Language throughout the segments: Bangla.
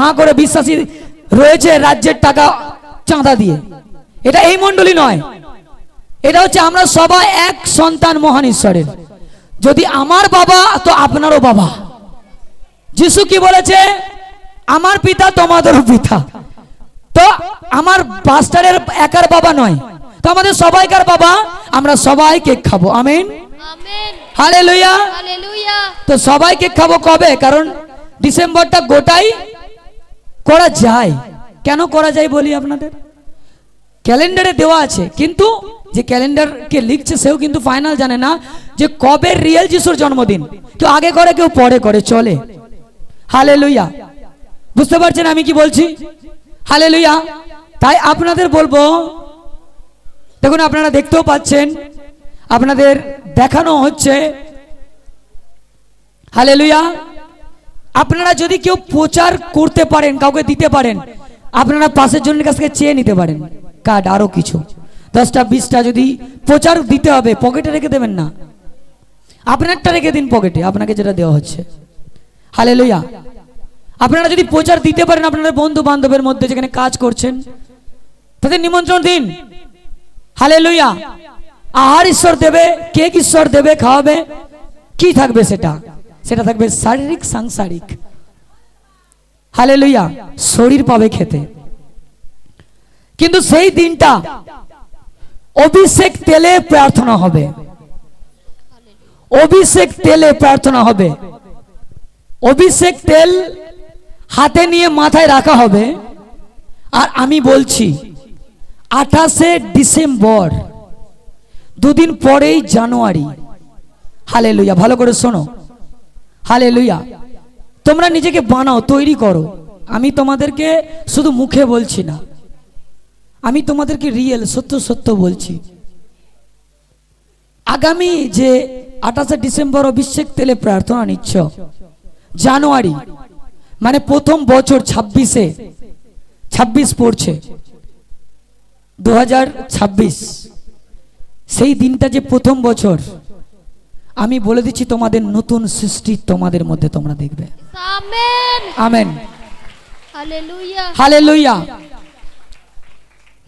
হাঁ করে বিশ্বাসী রয়েছে রাজ্যের টাকা চাঁদা দিয়ে। এটা এই মণ্ডলী নয়। এটা হচ্ছে আমরা সবাই এক সন্তান মহান ঈশ্বরের। যদি আমার বাবা তো আপনারও বাবা। যিশু কি বলেছে? আমার পিতা তোমাদেরও পিতা। তো আমার পাস্টারের একার বাবা নয়। তো আমাদের সবাইকার বাবা আমরা সবাই কেক খাব। আমিন? হালে লইয়া তো সবাই কেক খাব কবে? কারণ ডিসেম্বরটা গোটাই করা যায়। কেন করা যায় বলি আপনাদের? ক্যালেন্ডারে দেওয়া আছে, কিন্তু যে ক্যালেন্ডারকে লিখছে সেও কিন্তু ফাইনাল জানে না যে কবে রিয়েল যিশুর জন্মদিন। কেউ আগে করে, কেউ পরে করে, চলে। হালে লুইয়া বুঝতে পারছেন আমি কি বলছি? হালে লুইয়া তাই আপনাদের বলব, দেখুন আপনারা দেখতেও পাচ্ছেন, আপনাদের দেখানো হচ্ছে। হালেলুয়া আপনারা যদি কেউ প্রচার করতে পারেন, কাউকে দিতে পারেন, আপনারা পাশের জনের কাছ থেকে চেয়ে নিতে পারেন। কার্ড আরও কিছু। দশটা, বিশটা যদি প্রচার দিতে হবে, পকেটে রেখে দেবেন না। আপনারটা রেখে দিন পকেটে, আপনাকে যেটা দেওয়া হচ্ছে। হালেলুয়া। আপনারা যদি প্রচার দিতে পারেন আপনাদের বন্ধু বান্ধবের মধ্যে যেখানে কাজ করছেন, তাদের নিমন্ত্রণ দিন। হালে লইয়া আহার ঈশ্বর দেবে, কেক ঈশ্বর দেবে, খাওয়াবে। কি থাকবে সেটা? সেটা থাকবে শারীরিক, সাংসারিক। হালে লইয়া শরীর পাবে খেতে। কিন্তু সেই দিনটা অভিষেক তেলে প্রার্থনা হবে। অভিষেক তেলে প্রার্থনা হবে। অভিষেক তেল হাতে নিয়ে মাথায় রাখা হবে। আর আমি বলছি, আঠাশে ডিসেম্বর, দুদিন পরেই জানুয়ারি। হালে লইয়া ভালো করে শোনো। হালে লুইয়া তোমরা নিজেকে বানাও, তৈরি করো। আমি তোমাদেরকে শুধু মুখে বলছি না, আমি তোমাদেরকে রিয়েল সত্য সত্য বলছি। আগামী যে আঠাশে ডিসেম্বর অভিষেক তেলে প্রার্থনা নিচ্ছ, জানুয়ারি মানে প্রথম বছর ছাব্বিশে, ছাব্বিশ পড়ছে দু হাজার ছাব্বিশ। সেই দিনটা যে প্রথম বছর আমি বলে দিচ্ছি তোমাদের নতুন সৃষ্টি তোমাদের মধ্যে তোমরা দেখবে। Amen. Amen. Hallelujah. Hallelujah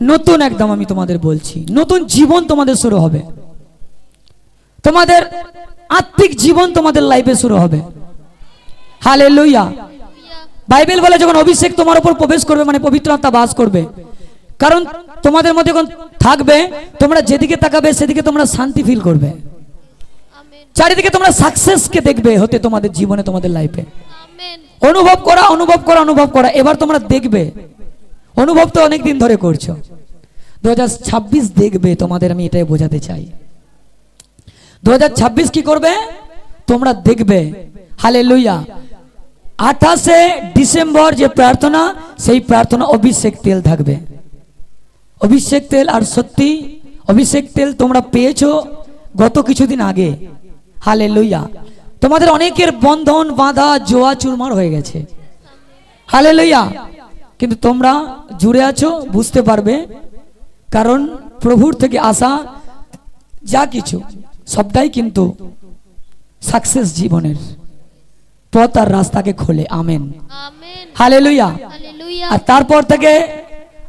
নতুন একদম আমি তোমাদের বলছি নতুন জীবন তোমাদের শুরু হবে। তোমাদের আত্মিক জীবন তোমাদের লাইফে শুরু হবে। হালে লইয়া বাইবেল বলে যখন অভিষেক তোমার উপর প্রবেশ করবে মানে পবিত্র আত্মা বাস করবে কারণ তোমাদের মধ্যে যখন থাকবে তোমরা যেদিকে তাকাবে সেদিকে তোমরা শান্তি ফিল করবে। চারিদিকে তোমরা সাকসেসকে দেখবে হতে তোমাদের জীবনে, তোমাদের লাইফে অনুভব করা অনুভব করা অনুভব করা, এবার তোমরা দেখবে। অনুভব তো অনেক দিন ধরে করছ। দু দেখবে, তোমাদের আমি এটাই বোঝাতে চাই। দু কি করবে? তোমরা দেখবে। হালে লইয়া আঠাশে ডিসেম্বর যে প্রার্থনা, সেই প্রার্থনা অভিষেক তেল থাকবে। অভিষেক তেল, আর সত্যি, অভিষেক তেল তোমরা পেয়েছ গত কিছুদিন আগে। হালে লইয়া তোমাদের অনেকের বন্ধন বাঁধা জোয়া চুরমার হয়ে গেছে। হালে লইয়া কিন্তু তোমরা জুড়ে আছো বুঝতে পারবে। কারণ প্রভুর থেকে আসা যা কিছু সবটাই কিন্তু সাকসেস জীবনের পথ আর রাস্তাকে খোলে। আমেন। হালে লইয়া আর তারপর থেকে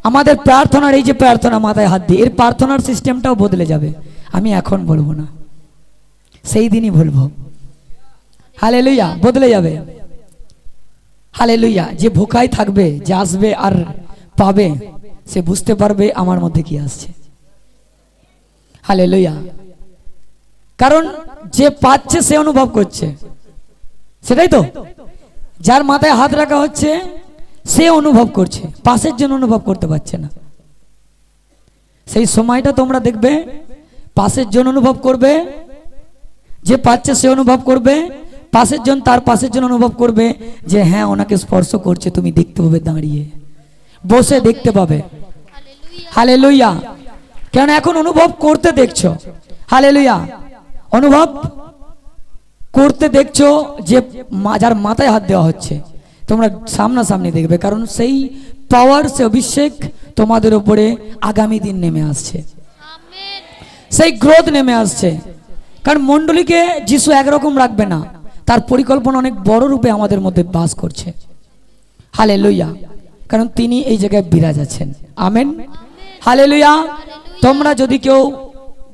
আমাদের প্রার্থনার এই যে প্রার্থনা মাথায় হাত দিয়ে এর প্রার্থনার সিস্টেমটাও বদলে যাবে। আমি এখন বলব না। সেই দিনই বলব হালে লইয়া বদলে যাবে। হালে লইয়া যে ভোকায় থাকবে, যে আসবে আর পাবে, সে বুঝতে পারবে আমার মধ্যে কি আসছে। হালে লইয়া কারণ যে পাচ্ছে, সে অনুভব করছে। সেটাই তো। যার মাথায় হাত রাখা হচ্ছে, সে অনুভব করছে। পাশের জন্য অনুভব করতে পারছে না। সেই সময়টা তোমরা দেখবে, পাশের জন্য অনুভব করবে যে পাচ্ছে সে অনুভব করবে পাশের জন তার পাশের জন অনুভব করবে যে হ্যাঁ ওনাকে স্পর্শ করছে তুমি দেখতে পাবে দাঁড়িয়ে। বসে দেখতে পাবে। হালে লইয়া কেন এখন অনুভব করতে দেখছ? হালে লইয়া অনুভব করতে দেখছ যে যার মাথায় হাত দেওয়া হচ্ছে তোমরা সামনাসামনি দেখবে কারণ সেই পাওয়ার সে অভিষেক তোমাদের উপরে আগামী দিন নেমে আসছে। সেই গ্রোথ নেমে আসছে। কারণ মণ্ডলীকে যিশু একরকম রাখবে না। তার পরিকল্পনা অনেক বড় রূপে আমাদের মধ্যে বাস করছে। হালে লইয়া কারণ তিনি এই জায়গায় বিরাজ আছেন। আমেন। হালে লইয়া তোমরা যদি কেউ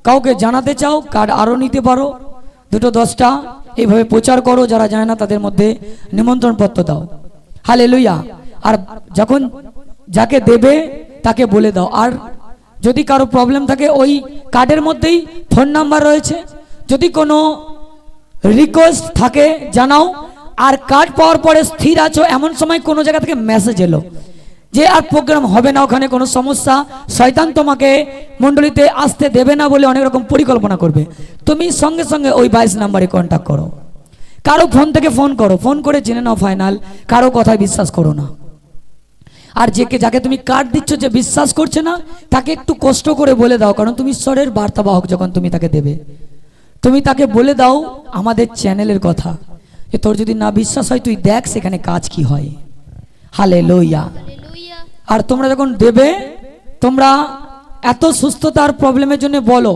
কাউকে জানাতে চাও কার্ড আরও নিতে পারো, দুটো দশটা, এইভাবে প্রচার করো, যারা জানে না, তাদের মধ্যে নিমন্ত্রণ পত্র দাও। হালে লইয়া আর যখন যাকে দেবে, তাকে বলে দাও। আর যদি কারও প্রবলেম থাকে, ওই কার্ডের মধ্যেই ফোন নাম্বার রয়েছে। যদি কোনো রিকোয়েস্ট থাকে, জানাও। আর কার্ড পাওয়ার পরে স্থির আছো, এমন সময় কোনো জায়গা থেকে মেসেজ এলো যে, আর প্রোগ্রাম হবে না, ওখানে কোনো সমস্যা। শয়তান তোমাকে মণ্ডলীতে আসতে দেবে না বলে অনেক রকম পরিকল্পনা করবে। তুমি সঙ্গে সঙ্গে ওই বাইশ নাম্বারে কন্ট্যাক্ট করো। কারও ফোন থেকে ফোন করো। ফোন করে জেনে নাও ফাইনাল কারও কথায় বিশ্বাস করো না। আর যে যাকে তুমি কার্ড দিচ্ছ যে বিশ্বাস করছে না, তাকে একটু কষ্ট করে বলে দাও, কারণ তুমি ঈশ্বরের বার্তাবাহক যখন তুমি তাকে দেবে। তুমি তাকে বলে দাও আমাদের চ্যানেলের কথা, যে তোর যদি না বিশ্বাস হয়, তুই দেখ সেখানে কাজ কি হয়। হালে লইয়া আর তোমরা যখন দেবে, তোমরা এত সুস্থতার প্রবলেমের জন্য বলো,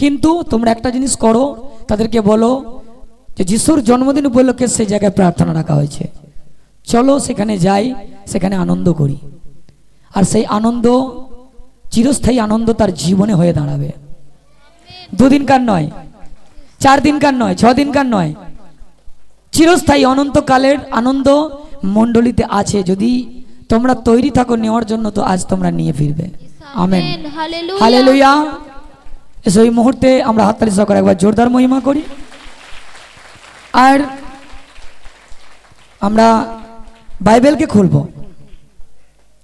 কিন্তু তোমরা একটা জিনিস করো, তাদেরকে বলো যে যিশুর জন্মদিন উপলক্ষে সেই জায়গায় প্রার্থনা রাখা হয়েছে। চলো সেখানে যাই, সেখানে আনন্দ করি। আর সেই আনন্দ, চিরস্থায়ী আনন্দ তার জীবনে হয়ে দাঁড়াবে। দুদিনকার নয় চার দিনকার নয় ছ দিনকার নয়। চিরস্থায়ী অনন্তকালের আনন্দ মণ্ডলীতে আছে। যদি তোমরা তৈরি থাকো নেওয়ার জন্য তো আজ তোমরা নিয়ে ফিরবে। আমেন। হালে লইয়া এসে ওই মুহূর্তে আমরা হাততালি সহকারে একবার জোরদার মহিমা করি। আর আমরা বাইবেলকে খুলবো।